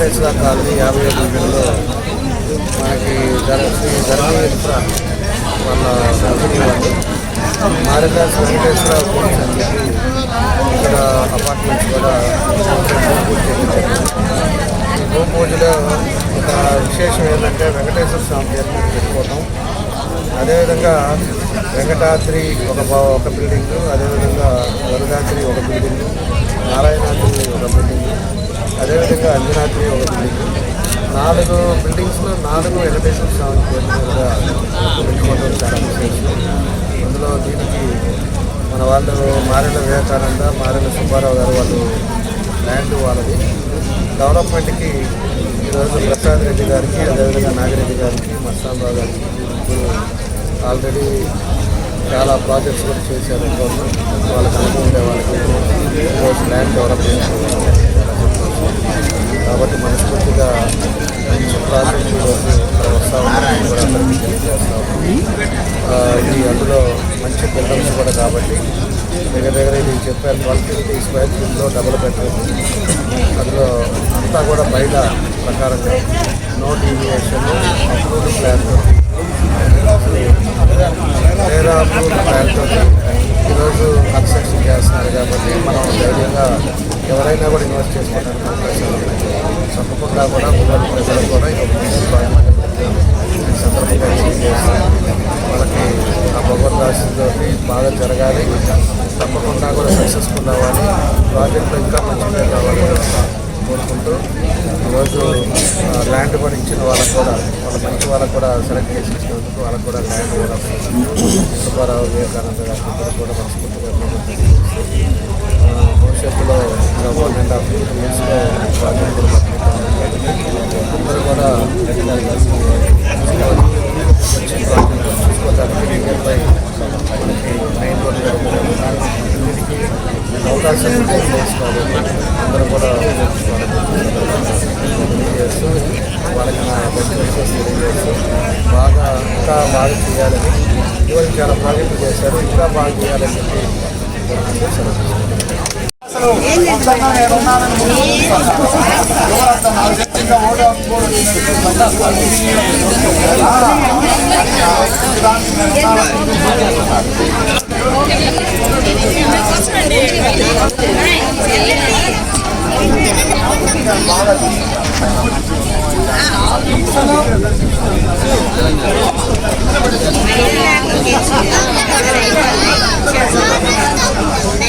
Venkateswara colony యాభై ఐదు బిల్డింగ్లో మనకి ధర శ్రీ వాళ్ళ కంపెనీ వాళ్ళు మారిదాస్ వెంకటేశ్వర అని చెప్పి ఇక్కడ అపార్ట్మెంట్స్ కూడా భూమి పూజ ఈ పూజలో ఒక విశేషం ఏంటంటే వెంకటేశ్వర స్వామి పేరు పెట్టుకోవటం. అదేవిధంగా వెంకటాద్రి ఒక ఒక బిల్డింగ్ అదేవిధంగా వరదాద్రి ఒక బిల్డింగ్ నారాయణాద్రి ఒక బిల్డింగ్ అదేవిధంగా అంజనాద్రి ఒక బిల్డింగ్ నాలుగు బిల్డింగ్స్లో నాలుగు వెంకటేశ్వర స్వామి పేరు పెట్టుకోవడం చాలా విశేషం అందులో దీనికి మన వాళ్ళు మారెల వివేకానంద మారెల సుబ్బారావు గారు వాళ్ళు ల్యాండ్ వాళ్ళది. డెవలప్మెంట్కి ఈరోజు ప్రసాద్ రెడ్డి గారికి అదేవిధంగా నాగిరెడ్డి గారికి మస్తాంబాబు గారికి ఆల్రెడీ చాలా ప్రాజెక్ట్స్ కూడా చేశారు. గవర్నమెంట్ వాళ్ళకి అనుభవం ఉండే వాళ్ళకి ఈరోజు ల్యాండ్ డెవలప్ చేశారు కాబట్టి మనస్ఫూర్తిగా ఇది అందులో మంచి బిల్డర్స్ కూడా కాబట్టి దగ్గర దగ్గర ఇది చెప్పారు. ట్వెల్వ్ ఫిఫ్టీ స్క్వేర్ ఫీట్లో డబుల్ బెడ్రూమ్ అందులో అంతా కూడా బయట ప్రకారంగా నో డీవియేషన్ అప్రూవ్డ్ ప్లాన్ వేరే అప్రూవ్డ్ ప్లాన్తో ఈరోజు కన్స్ట్రక్షన్ చేస్తున్నారు కాబట్టి మనం ధైర్యంగా ఎవరైనా కూడా ఇన్వెస్ట్ చేసుకోవడానికి అవకాశాలు తప్పకుండా కూడా పిల్లలు ప్రజలు కూడా ఈ సందర్భంగా వాళ్ళకి ఆ భగవద్ రాశితో బాగా జరగాలి. తప్పకుండా కూడా సక్సెస్ఫుల్ అవ్వాలి. ప్రాజెక్టులు ఇంకా మంచిగా కావాలి కోరుకుంటూ ఈరోజు ల్యాండ్ కూడా ఇచ్చిన వాళ్ళకు కూడా వాళ్ళ మంచి వాళ్ళకు కూడా సెలెక్ట్ చేసి ఇచ్చినందుకు వాళ్ళకు కూడా ల్యాండ్ కూడా సుబ్బారావు వివేకానంద గారు కూడా మనస్ఫూర్తిగా భవిష్యత్తులో గవర్నమెంట్ ఆఫ్ అండ్ అందరూ కూడా వచ్చి అవకాశం అందరూ కూడా వాళ్ళకి నా బెస్ట్ విషెస్ తెలియజేస్తూ బాగా ఇంకా బాగా చేయాలని ఇవాళ చాలా ప్రాజెక్టులు చేశారు ఇంకా బాగా చేయాలని చెప్పి కోరుకుంటూ సెలవు తీసుకుంటాను.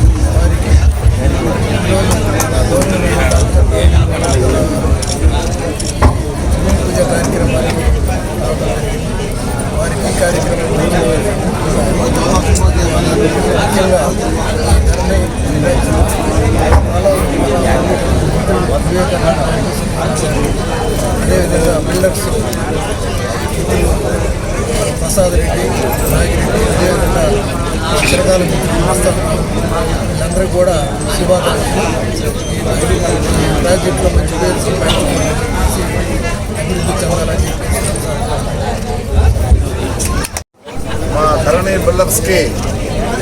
ప్రసాద్ రెడ్డి నాగిరెడ్డి అదేవిధంగా చిరకాల మస్తక్ కూడా శుభాకాంక్షలు. ప్రాజెక్టులో మంచి పేరు అభివృద్ధి చెందాలని మా ధరణి బిల్డర్స్కి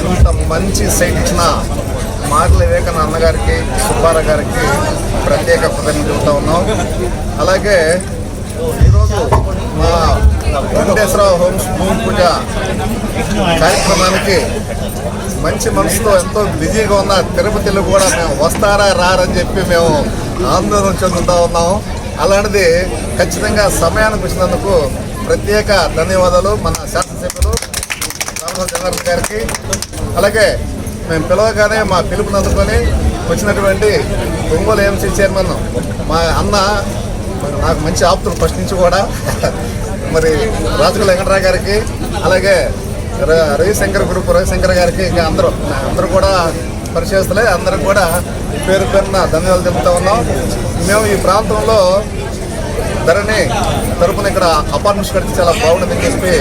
ఇంత మంచి సైట్ ఇచ్చిన మార్ల వివేకానంద అన్నగారికి సుబ్బారావు గారికి ప్రత్యేక కృతజ్ఞతలు చెబుతా ఉన్నాం. అలాగే ఈరోజు మా వెంకటేశ్వరరావు హోమ్స్ భూమి పూజ కార్యక్రమానికి మంచి మనసుతో ఎంతో బిజీగా ఉన్న తిరుపతిలో కూడా మేము వస్తారా రారని చెప్పి మేము ఆందోళన చెందుతా ఉన్నాము. అలాంటిది ఖచ్చితంగా సమయానికి వచ్చినందుకు ప్రత్యేక ధన్యవాదాలు మన శాసనసభ్యులు రామరాజు జనార్దన్ గారికి. అలాగే మేము పిలవగానే మా పిలుపుని అందుకొని వచ్చినటువంటి ఒంగోలు ఏఎంసీ చైర్మన్ మా అన్న నాకు మంచి ఆప్తులు ఫస్ట్ నుంచి కూడా మరి రాజుల వెంకటరావు గారికి అలాగే ర- రవిశంకర్ గ్రూప్ రవిశంకర్ గారికి ఇంకా అందరూ అందరూ కూడా పరిచయస్తులే అందరూ కూడా పేరు పేరున ధన్యవాదాలు తెలుపుతా ఉన్నాం. మేము ఈ ప్రాంతంలో ధరని తరపున ఇక్కడ అపార్ట్మెంట్స్ కడితే చాలా బాగుంటుందని చెప్పి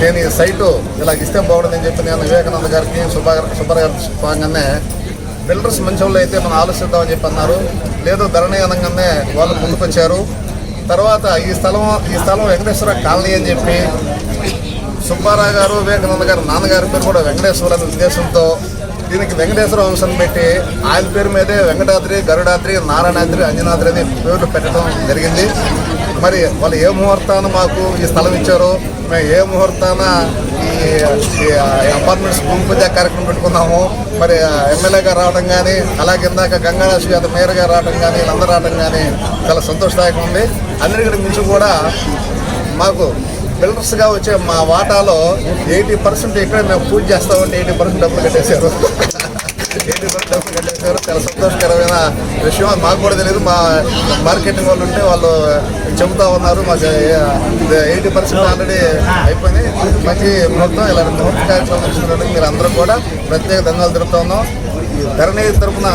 నేను ఈ సైటు ఇలా ఇస్తే బాగుంటుందని చెప్పి నేను వివేకానంద గారికి సుభాగర్ సుబ్బారావు గారికి చెప్పగానే బిల్డర్స్ మంచి వాళ్ళు అయితే మనం ఆలోచిద్దామని చెప్పి అన్నారు. లేదు ధరణి అనగానే వాళ్ళు ముందుకొచ్చారు. తర్వాత ఈ స్థలం ఈ స్థలం వెంకటేశ్వర కాలనీ అని చెప్పి సుబ్బారావు గారు వివేకానంద గారు నాన్నగారి పేరు కూడా వెంకటేశ్వర అనే ఉద్దేశంతో దీనికి వెంకటేశ్వర వంశం పెట్టి ఆయన పేరు మీదే వెంకటాద్రి గరుడాద్రి నారాయణాద్రి అంజనాద్రి అనే పేర్లు పెట్టడం జరిగింది. మరి వాళ్ళు ఏ ముహూర్తాన మాకు ఈ స్థలం ఇచ్చారో మేము ఏ ముహూర్తాన ఈ అపార్ట్మెంట్స్ భూమి పూజ కార్యక్రమం పెట్టుకున్నాము మరి ఎమ్మెల్యేగా రావడం కానీ అలాగే ఇందాక గంగారాశి గారు మేయర్గా రావడం కానీ వీళ్ళందరూ రావడం కానీ చాలా సంతోషదాయకం ఉంది. అన్నిటికీ మించి కూడా మాకు బిల్డర్స్గా వచ్చే మా వాటాలో ఎయిటీ పర్సెంట్ ఇక్కడ మేము పూజ చేస్తామంటే ఎయిటీ పర్సెంట్ డబ్బులు కట్టేశారు. ఎయిటీ పర్సెంట్ డబ్బులు కట్టేశారు. చాలా సంతోషకరమైన విషయం. మాకు కూడా తెలియదు మా మార్కెటింగ్ వాళ్ళు ఉంటే వాళ్ళు చెబుతా ఉన్నారు. మాకు ఎయిటీ పర్సెంట్ ఆల్రెడీ అయిపోయినాయి మంచి మొత్తం ఇలాంటి ముహూర్త కార్యక్రమం మీరు అందరూ కూడా ప్రత్యేక దండాలు జరుపుతా ఉన్నాం. ఈ ధరణి తరపున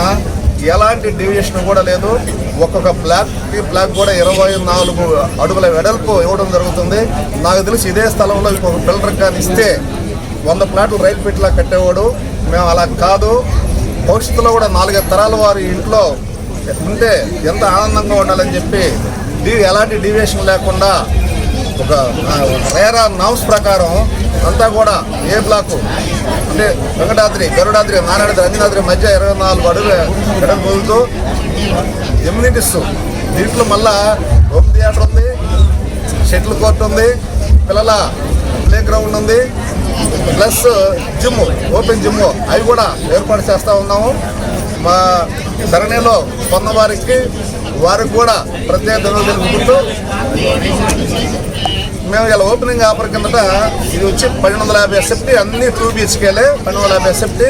ఎలాంటి డివిజన్ కూడా లేదు. ఒక్కొక్క బ్లాక్ బ్లాక్ కూడా ఇరవై నాలుగు అడుగుల వెడల్పు ఇవ్వడం జరుగుతుంది. నాకు తెలిసి ఇదే స్థలంలో ఇంకొక బిల్డర్ కానీ ఇస్తే వంద ప్లాట్లు రైట్ పెట్టిలా కట్టేవాడు. మేము అలా కాదు. భవిష్యత్తులో కూడా నాలుగైదు తరాల వారి ఇంట్లో ఉంటే ఎంత ఆనందంగా ఉండాలని చెప్పి ఎలాంటి డీవియేషన్ లేకుండా ఒక రేరా నౌస్ ప్రకారం అంతా కూడా ఏ బ్లాక్? అంటే వెంకటాద్రి గరుడాద్రి నారాయణాద్రి అంజనాద్రి మధ్య ఇరవై నాలుగు అడుగులు ఎడం పోలుతూ ఎమ్యూనిటీస్ దీంట్లో మళ్ళా హోమ్ థియేటర్ ఉంది షటిల్ కోర్ట్ ఉంది పిల్లల ప్లే గ్రౌండ్ ఉంది ప్లస్ జిమ్ ఓపెన్ జిమ్ అవి కూడా ఏర్పాటు చేస్తూ ఉన్నాము. మా ధరణిలో కొన్న వారికి కూడా ప్రత్యేక ధన్యవాదాలు మేము ఇలా ఓపెనింగ్ ఆఫర్ కిందట ఇది వచ్చి పన్నెండు వందల యాభై ఎస్ఎఫ్టీ అన్ని టూ బీహెచ్కేలే పన్నెండు వందల యాభై ఎస్ఎఫ్టీ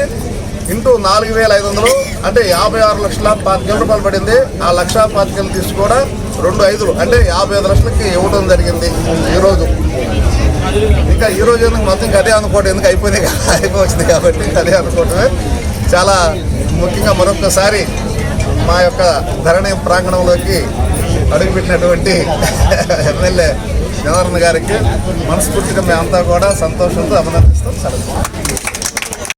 ఇంటూ నాలుగు వేల ఐదు వందలు. అంటే యాభై ఆరు లక్షల పాతికేల రూపాయలు పడింది. ఆ లక్ష పాతికేలు తీసుకోవడం కూడా రెండు ఐదులు. అంటే యాభై ఐదు లక్షలకి ఇవ్వడం జరిగింది ఈరోజు. ఇంకా ఈరోజు ఎందుకు మొత్తం అదే అనుకోవడం ఎందుకు అయిపోయింది కదా, అయిపోవచ్చింది కాబట్టి అదే అనుకోవటమే చాలా ముఖ్యంగా మరొకసారి మా యొక్క ధరణి ప్రాంగణంలోకి అడుగుపెట్టినటువంటి ఎమ్మెల్యే జనార్దన్ గారికి మనస్ఫూర్తిగా మేమంతా కూడా సంతోషంతో అభినందిస్తాం సెలవు.